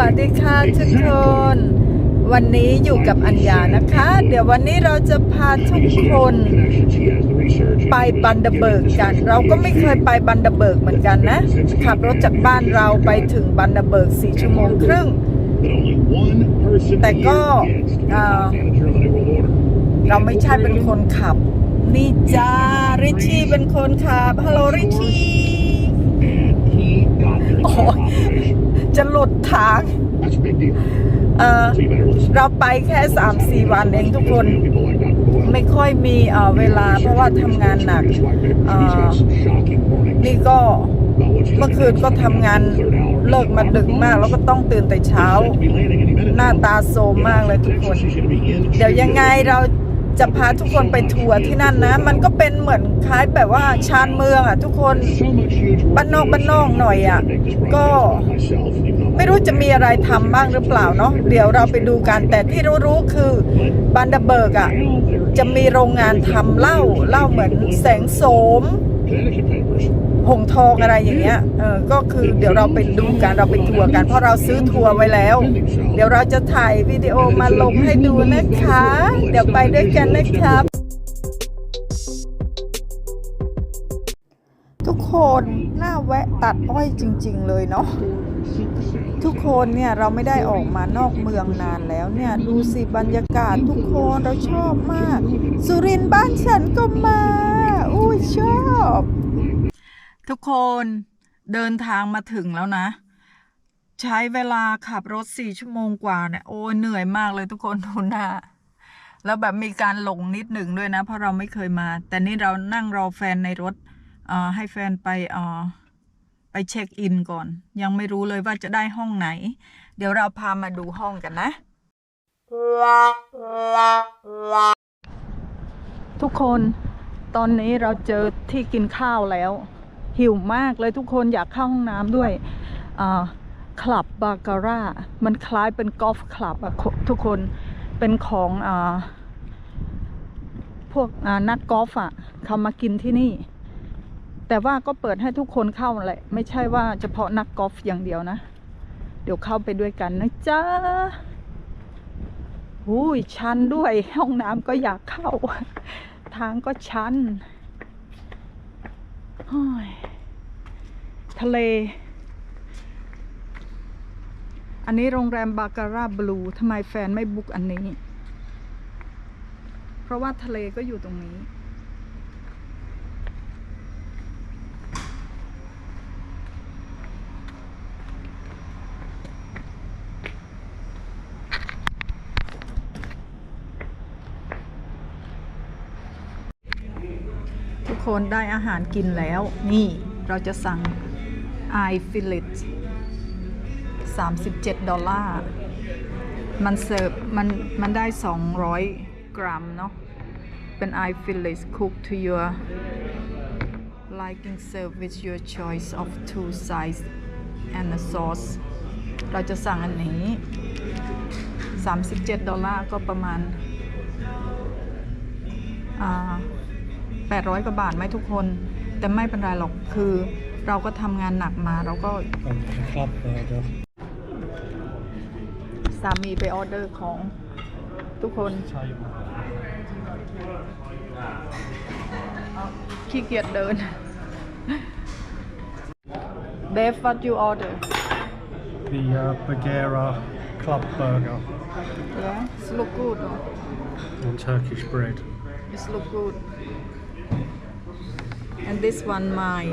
ทุกคน วันนี้อยู่กับอัญญานะคะ เดี๋ยววันนี้เราจะพาทุกคนไปบันเดเบิร์กกัน เราก็ไม่เคยไปบันเดเบิร์กเหมือนกันนะ ขับรถจากบ้านเราไปถึงบันเดเบิร์ก4ชั่วโมงครึ่ง แต่ก็เอ่อเราไม่ใช่เป็นคนขับ นี่จ้าริชชี่เป็นคนขับ ฮัลโหลริชชี่โอ้ย จะหลุดทางเออเราไปแค่3-4วันเองทุกคน ไม่ค่อยมีเอ่อเวลาเพราะว่าทำงานหนักเอ่อนี่ก็เมื่อคืนก็ทำงานเลิกมาดึกมาก แล้วก็ต้องตื่นแต่เช้า หน้าตาโซมมากเลยทุกคน เดี๋ยวยังไงเรา จะพาทุกคนไปทัวร์ที่นั่นนะ มันก็เป็นเหมือนคล้ายแบบว่าชานเมืองอะ ทุกคนบ้านนอกบ้านนอกหน่อยอะ ก็ไม่รู้จะมีอะไรทำบ้างหรือเปล่าเนาะเดี๋ยวเราไปดูกัน แต่ที่รู้ๆคือบันเดเบิร์กอะจะมีโรงงานทำเหล้าเหล้าเหมือนแสงโสม หงทองอะไรอย่างเงี้ย เออ ก็คือเดี๋ยวเราไปดูกันเราไปทัวร์กัน เพราะเราซื้อทัวร์ไว้แล้ว เดี๋ยวเราจะถ่ายวิดีโอมาลงให้ดูนะคะ เดี๋ยวไปด้วยกันนะครับ ทุกคนน่าแวะตัดอ้อยจริง ๆ เลยเนาะทุกคนเนี่ยเราไม่ได้ออกมานอกเมืองนานแล้วเนี่ยดูสิบรรยากาศทุกคนเราชอบมาก สุรินทร์บ้านฉันก็มา อุ้ยชอบ ทุกคนเดินทางมาถึงแล้วนะ ใช้เวลาขับรถสี่ชั่วโมงกว่าเนี่ยโอ้เหนื่อยมากเลยทุกคนทุนหน้าแล้วแบบมีการหลงนิดหนึ่งด้วยนะ เพราะเราไม่เคยมา แต่นี่เรานั่งรอแฟนในรถเออให้แฟนไปเออไปเช็คอินก่อน ยังไม่รู้เลยว่าจะได้ห้องไหน เดี๋ยวเราพามาดูห้องกันนะ ทุกคนตอนนี้เราเจอที่กินข้าวแล้ว หิวมากเลยทุกคนอยากเข้าห้องน้ำด้วยคลับบาการ่ามันคล้ายเป็นกอล์ฟคลับอะทุกคนเป็นของอพวกนักกอล์ฟอะเขามากินที่นี่ แต่ว่าก็เปิดให้ทุกคนเข้าแหละไม่ใช่ว่าเฉพาะนักกอล์ฟอย่างเดียวนะ เดี๋ยวเข้าไปด้วยกันนะจ๊ะอุ้ยชันด้วยห้องน้ำก็อยากเข้า ทางก็ชันโอ้ย ทะเล อันนี้โรงแรมบาการ่าบลูทำไมแฟนไม่บุ๊กอันนี้ เพราะว่าทะเลก็อยู่ตรงนี้ ทุกคนได้อาหารกินแล้ว นี่เราจะสั่ง ไอฟิลิต37 ดอลลาร์ มันเสิร์ฟมันมันได้ 200 กรัมเนาะ เป็นไอฟิลิต cook to your liking serve with your choice of two sides and a sauce เราจะสั่งอันนี้ 37 ดอลลาร์ก็ประมาณอ่า800 กว่าบาทไหมทุกคน แต่ไม่เป็นไรหรอกคือเราก็ทำงานหนักมาเราก็ Een klapburger. สามีไปออเดอร์ของทุกคน Table. ขี้เกียจเดินเบฟ what you order The uh, Bagheera club burger yeah it's look good on Turkish bread. it's look good and this one my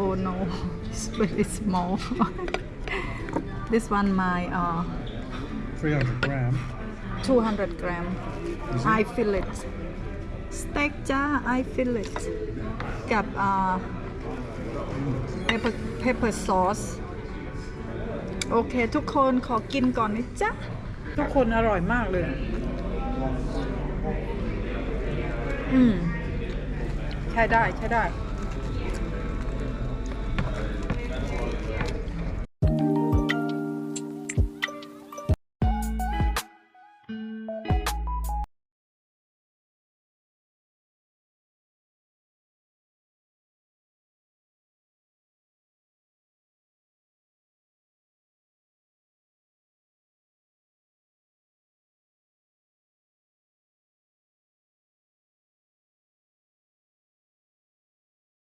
oh no it's very small this one my uh 300 gram. 200 gram eye fillet สเต็กจ้า eye fillet กับอ่า pepper pepper sauce โอเค ทุกคนขอกินก่อนนะจ๊ะ ทุกคนอร่อยมากเลย อืม ใช้ได้ใช้ได้